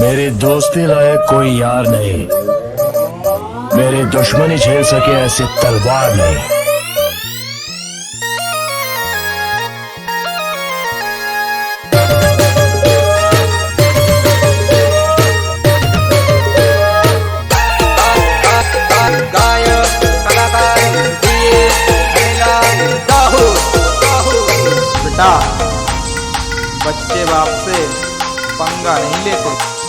मेरी दोस्ती लायक कोई यार नहीं। मेरी दुश्मनी झेल सके ऐसी तलवार नहीं। बच्चे बाप से पंगा नहीं लेते।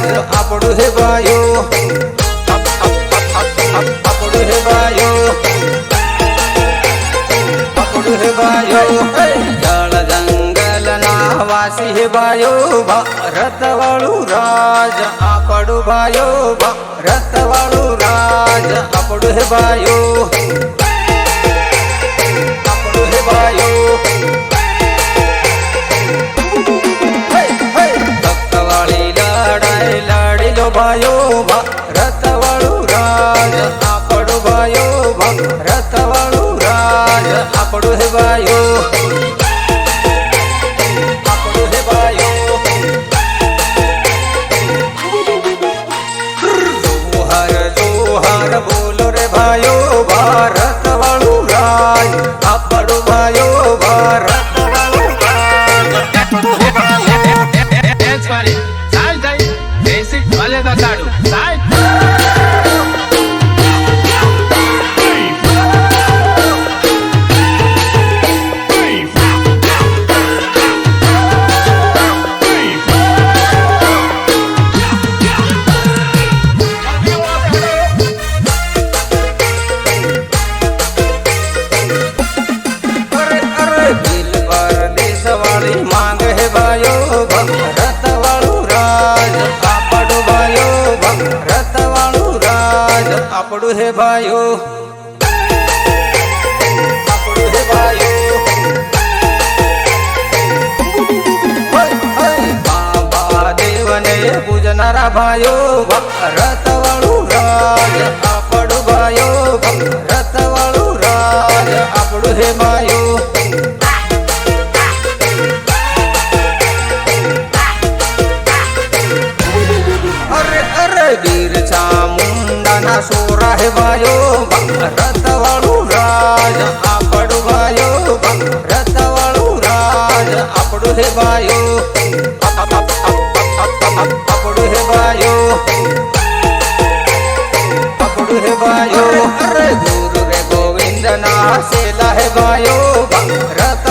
આપણું હે ભાઈઓ આપણું હે ભાઈઓ આપણું હે ભાઈઓ જળ જંગલ ના વાસી ભરત વાળું રાજ આપણું ભાઈઓ ભાઈઓ ભરત વાળું રાજ. આપણું ભાયો ભરત વાળું રાજ. આપણું હે ભાયો આપણું હે ભાઈઓ જોહર જોહર બોલો. આપણું હે ભાઈઓ આપણું હે ભાઈઓ. બાબા દેવને પૂજનારા ભાઈઓ ભરત ભાઈઓ ભરત વાળું રાજ આપણું ભાઈઓ ભરત વાળું રાજ આપણું હે ભાઈઓ આપણું હે ભાઈઓ આપણું હે ભાઈઓ અરે ગુરુ રે ગોવિંદ ના સેલા હે ભાઈઓ ભરત